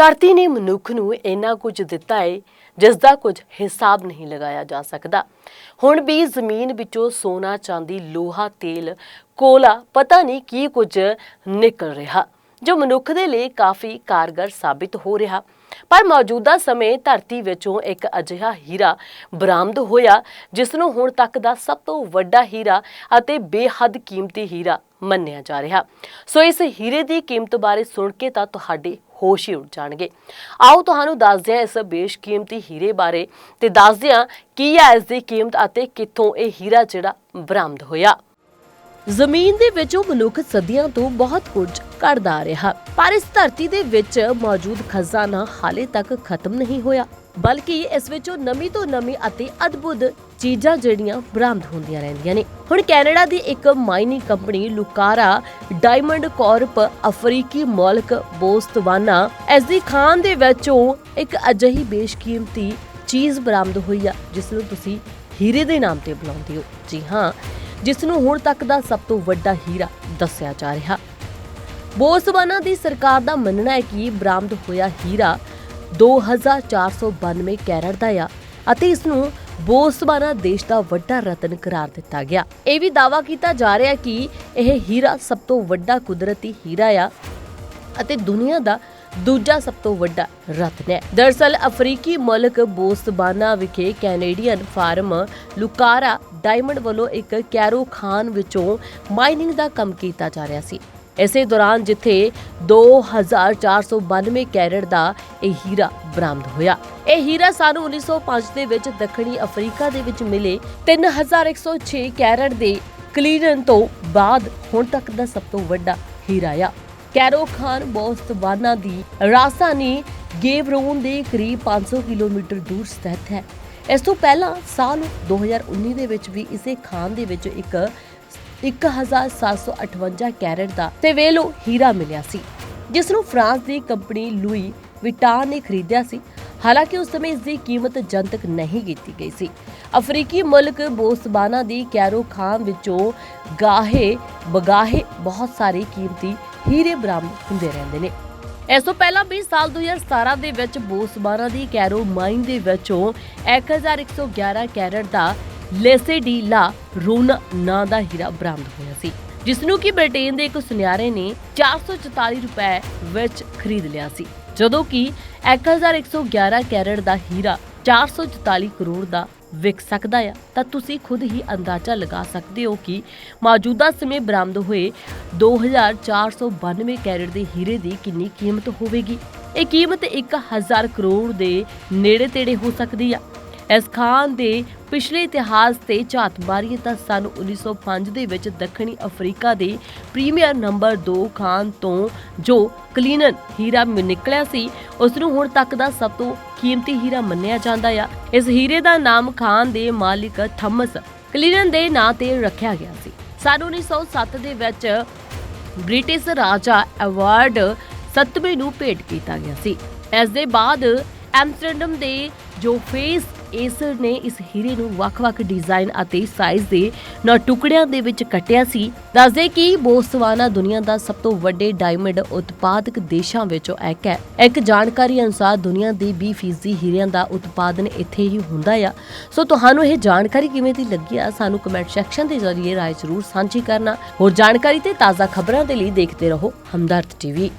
ਧਰਤੀ ਨੇ ਮਨੁੱਖ ਨੂੰ ਇੰਨਾ ਕੁਝ ਦਿੱਤਾ ਹੈ ਜਿਸ ਦਾ ਕੁਝ ਹਿਸਾਬ ਨਹੀਂ ਲਗਾਇਆ ਜਾ ਸਕਦਾ। ਹੁਣ ਵੀ ਜ਼ਮੀਨ ਵਿੱਚੋਂ ਸੋਨਾ, ਚਾਂਦੀ, ਲੋਹਾ, ਤੇਲ, ਕੋਲਾ, ਪਤਾ ਨਹੀਂ ਕੀ ਕੁਝ ਨਿਕਲ ਰਿਹਾ। ਜੋ ਮਨੁੱਖ ਦੇ ਲਈ ਕਾਫੀ ਕਾਰਗਰ ਸਾਬਿਤ ਹੋ ਰਿਹਾ। ਪਰ ਮੌਜੂਦਾ ਸਮੇਂ ਧਰਤੀ ਵਿੱਚੋਂ ਇੱਕ ਅਜਿਹਾ ਹੀਰਾ ਬਰਾਮਦ ਹੋਇਆ, ਜਿਸ ਨੂੰ ਹੁਣ ਤੱਕ ਦਾ ਸਭ ਤੋਂ ਵੱਡਾ ਹੀਰਾ ਅਤੇ ਬੇਹੱਦ ਕੀਮਤੀ ਹੀਰਾ ਮੰਨਿਆ ਜਾ ਰਿਹਾ। ਸੋ ਇਸ ਹੀਰੇ ਦੀ ਕੀਮਤ ਬਾਰੇ ਸੁਣ ਕੇ ਤਾਂ ਤੁਹਾਡੇ ਹੋਸ਼ ਹੀ ਉੱਡ ਜਾਣਗੇ। ਆਓ ਤੁਹਾਨੂੰ ਦੱਸਦੇ ਹਾਂ ਇਸ ਬੇਸ਼ਕੀਮਤੀ ਹੀਰੇ ਬਾਰੇ ਤੇ ਦੱਸਦੇ ਹਾਂ ਕੀ ਹੈ ਇਸ ਦੀ ਕੀਮਤ ਅਤੇ ਕਿੱਥੋਂ ਇਹ ਹੀਰਾ ਜਿਹੜਾ ਬਰਾਮਦ ਹੋਇਆ। ਜ਼ਮੀਨ ਦੇ ਵਿੱਚੋਂ ਮਨੁੱਖ ਸਦੀਆਂ ਤੋਂ ਬਹੁਤ ਕੁਝ ਕੱਢਦਾ ਰਿਹਾ। ਪਰ ਇਸ ਧਰਤੀ ਦੇ ਵਿੱਚ ਮੌਜੂਦ ਖਜ਼ਾਨਾ ਹਾਲੇ ਤੱਕ ਖਤਮ ਨਹੀਂ ਹੋਇਆ। ਬਲਕਿ ਇਸ ਵਿੱਚੋਂ ਨਵੀਂ ਤੋਂ ਨਵੀਂ ਅਤੇ ਅਦਭੁਤ ਚੀਜ਼ਾਂ ਜਿਹੜੀਆਂ ਬਰਾਮਦ ਹੁੰਦੀਆਂ ਰਹਿੰਦੀਆਂ ਨੇ। ਹੁਣ ਕੈਨੇਡਾ ਦੀ ਇੱਕ mining company Lucara Diamond Corp ਅਫਰੀਕੀ ਮੁਲਕ ਬੋਸਤਵਾਨਾ ਇਸ ਦੀ ਖਾਨ ਦੇ ਵਿੱਚੋਂ ਇੱਕ ਅਜਿਹੀ ਬੇਸ਼ਕੀਮਤੀ ਚੀਜ਼ ਬਰਾਮਦ ਹੋਈ ਆ, ਜਿਸ ਨੂੰ ਤੁਸੀਂ ਹੀਰੇ ਦੇ ਨਾਮ ਤੇ ਬੁਲਾਉਂਦੇ ਹੋ। ਜੀ ਹਾਂ, ਜਿਸ ਨੂੰ ਹੁਣ ਤੱਕ ਦਾ ਸਭ ਤੋਂ ਵੱਡਾ ਹੀਰਾ ਦੱਸਿਆ ਜਾ ਰਿਹਾ। ਬੋਸਵਾਨਾ ਦੀ ਸਰਕਾਰ ਦਾ ਮੰਨਣਾ ਹੈ ਕਿ ਬਰਾਮਦ ਹੋਇਆ ਹੀਰਾ 2492 ਕੈਰਟ ਦਾ ਆ ਅਤੇ ਇਸ ਨੂੰ ਬੋਸਵਾਨਾ ਦੇਸ਼ ਦਾ ਵੱਡਾ ਰਤਨ ਕਰਾਰ ਦਿੱਤਾ ਗਿਆ। ਇਹ ਵੀ ਦਾਅਵਾ ਕੀਤਾ ਜਾ ਰਿਹਾ ਕਿ ਇਹ ਹੀਰਾ ਸਭ ਤੋਂ ਵੱਡਾ ਕੁਦਰਤੀ ਹੀਰਾ ਆ ਅਤੇ ਦੁਨੀਆ ਦਾ ਦੂਜਾ ਸਭ ਤੋਂ ਵੱਡਾ ਰਤਨ ਹੈ। ਦਰਸਲ, ਅਫਰੀਕੀ ਮੁਲਕ ਬੋਸਤਵਾਨਾ ਵਿਖੇ ਕੈਨੇਡੀਅਨ ਫਾਰਮ ਲੁਕਾਰਾ ਡਾਇਮੰਡ ਵੱਲੋਂ ਇੱਕ ਕੈਰੋ ਖਾਨ ਵਿੱਚੋਂ ਮਾਈਨਿੰਗ ਦਾ ਕੰਮ ਕੀਤਾ ਜਾ ਰਿਹਾ ਸੀ। ਇਸੇ ਦੌਰਾਨ ਜਿੱਥੇ 2492 ਕੈਰਟ ਦਾ ਇਹ ਹੀਰਾ ਬਰਾਮਦ ਹੋਇਆ। ਇਹ ਹੀਰਾ ਸਾਨੂੰ 1905 ਦੇ ਵਿੱਚ ਦੱਖਣੀ ਅਫਰੀਕਾ ਦੇ ਵਿੱਚ ਮਿਲੇ। 3106 ਕੈਰਟ ਦੇ ਕਲੀਨਨ ਤੋਂ ਬਾਅਦ ਹੁਣ ਤੱਕ ਦਾ ਸਭ ਤੋਂ ਵੱਡਾ ਹੀਰਾ ਆ। ਕੈਰੋ ਖਾਨ ਬੋਸਤਵਾਨਾ ਦੀ ਰਾਜਧਾਨੀ ਗੇਵਰੋਨ ਦੇ ਕਰੀਬ 500 ਕਿਲੋਮੀਟਰ ਦੂਰ ਸਥਿਤ ਹੈ। ਇਸ ਤੋਂ ਪਹਿਲਾਂ ਸਾਲ 2019 ਦੇ ਵਿੱਚ ਵੀ ਇਸੇ ਖਾਨ ਦੇ ਵਿੱਚ ਇੱਕ 1758 ਕੈਰਟ ਦਾ ਸੇਵੇਲੋ ਹੀਰਾ ਮਿਲਿਆ ਸੀ, ਜਿਸ ਨੂੰ ਫਰਾਂਸ ਦੀ ਕੰਪਨੀ ਲੂਈ ਵਿਟਾਨ ਨੇ ਖਰੀਦਿਆ ਸੀ। ਹਾਲਾਂਕਿ ਉਸ ਸਮੇਂ ਇਸ ਦੀ ਕੀਮਤ ਜਨਤਕ ਨਹੀਂ ਕੀਤੀ ਗਈ ਸੀ। ਅਫਰੀਕੀ ਮੁਲਕ ਬੋਸਬਾਨਾ ਦੀ ਕੈਰੋ ਖਾਨ ਵਿੱਚੋਂ ਗਾਹੇ ਬਗਾਹੇ ਬਹੁਤ ਸਾਰੇ ਕੀਮਤੀ ਹੀਰੇ ਬਰਾਮਦ ਹੁੰਦੇ ਰਹਿੰਦੇ ਨੇ। ਇਸ ਤੋਂ ਪਹਿਲਾਂ ਵੀ ਸਾਲ 2017 ਦੇ ਵਿੱਚ ਬੋਸਬਾਨਾ ਦੀ ਕੈਰੋ ਮਾਈਨ ਦੇ ਵਿੱਚੋਂ 1111 ਕੈਰਟ ਦਾ ਲੈਸੇਡੀ ਲਾ ਰੋਨਾ ਨਾਂ ਦਾ ਹੀਰਾ ਬਰਾਮਦ ਹੋਇਆ ਸੀ ਜਿਸ ਨੂੰ ਕਿ ਬ੍ਰਿਟੇਨ ਦੇ ਇੱਕ ਸੁਨਿਆਰੇ ਨੇ 444 ਰੁਪਏ ਵਿੱਚ ਖਰੀਦ ਲਿਆ ਸੀ, ਜਦੋਂ ਕਿ 1111 ਕੈਰਟ ਦਾ ਹੀਰਾ 444 ਕਰੋੜ ਦਾ ਵਿਕ ਸਕਦਾ ਆ। ਤਾਂ ਤੁਸੀਂ ਖੁਦ ਹੀ ਅੰਦਾਜ਼ਾ ਲਗਾ ਸਕਦੇ ਹੋ ਕਿ ਮੌਜੂਦਾ ਸਮੇਂ ਬਰਾਮਦ ਹੋਏ 2492 ਕੈਰਟ ਦੇ ਹੀਰੇ ਦੀ ਕਿੰਨੀ ਕੀਮਤ ਹੋਵੇਗੀ? ਇਹ ਕੀਮਤ 1000 ਕਰੋੜ ਦੇ ਨੇੜੇ ਤੇੜੇ ਹੋ ਸਕਦੀ ਆ। ਇਸ ਖਾਨ ਦੇ ਪਿਛਲੇ ਇਤਿਹਾਸ ਤੇ ਝਾਤ ਮਾਰੀਏ ਤਾਂ ਸਨ 1905 ਦੇ ਵਿੱਚ ਦੱਖਣੀ ਅਫਰੀਕਾ ਦੇ ਪ੍ਰੀਮੀਅਰ ਨੰਬਰ 2 ਖਾਨ ਤੋਂ ਜੋ ਕਲੀਨਨ ਹੀਰਾ ਨਿਕਲਿਆ ਸੀ ਉਸ ਨੂੰ ਹੁਣ ਤੱਕ ਦਾ ਸਭ ਤੋਂ ਕੀਮਤੀ ਹੀਰਾ ਮੰਨਿਆ ਜਾਂਦਾ ਆ। ਇਸ ਹੀਰੇ ਦਾ ਨਾਮ ਖਾਨ ਦੇ ਮਾਲਿਕ ਥਮਸ ਕਲੀਨਨ ਦੇ ਨਾਂ ਤੇ ਰੱਖਿਆ ਗਿਆ ਸੀ। ਸਨ 1907 ਦੇ ਵਿੱਚ ਬ੍ਰਿਟਿਸ਼ ਰਾਜਾ ਅਵਾਰਡ ਸਤਵੇਂ ਨੂੰ ਭੇਟ ਕੀਤਾ ਗਿਆ ਸੀ। ਇਸ ਦੇ ਬਾਅਦ ਐਮਸਟਰਡਮ ਦੇ ਜੋ ਫੇਸ ਏਸਰ ਨੇ ਇਸ ਹੀਰੇ ਨੂੰ ਵੱਖ-ਵੱਖ ਡਿਜ਼ਾਈਨ ਅਤੇ ਸਾਈਜ਼ ਦੇ ਨੌ ਟੁਕੜਿਆਂ ਦੇ ਵਿੱਚ ਕੱਟਿਆ ਸੀ। ਦੱਸਦੇ ਕਿ ਬੋਸਵਾਨਾ ਦੁਨੀਆ ਦਾ ਸਭ ਤੋਂ ਵੱਡੇ ਡਾਇਮੰਡ ਉਤਪਾਦਕ ਦੇਸ਼ਾਂ ਵਿੱਚੋਂ ਇੱਕ ਹੈ। ਇੱਕ ਜਾਣਕਾਰੀ ਅਨੁਸਾਰ ਦੁਨੀਆ ਦੀ 20% ਹੀਰਿਆਂ ਦਾ ਉਤਪਾਦਨ ਇੱਥੇ ਹੀ ਹੁੰਦਾ ਆ। ਸੋ ਤੁਹਾਨੂੰ ਇਹ ਜਾਣਕਾਰੀ ਕਿਵੇਂ ਦੀ ਲੱਗੀ ਆ, ਸਾਨੂੰ ਕਮੈਂਟ ਸੈਕਸ਼ਨ ਦੇ ਜ਼ਰੀਏ ਰਾਏ ਜ਼ਰੂਰ ਸਾਂਝੀ ਕਰਨਾ। ਹੋਰ ਜਾਣਕਾਰੀ ਤੇ ਤਾਜ਼ਾ ਖਬਰਾਂ ਦੇ ਲਈ ਦੇਖਦੇ ਰਹੋ ਹਮਦਰਦ ਟੀਵੀ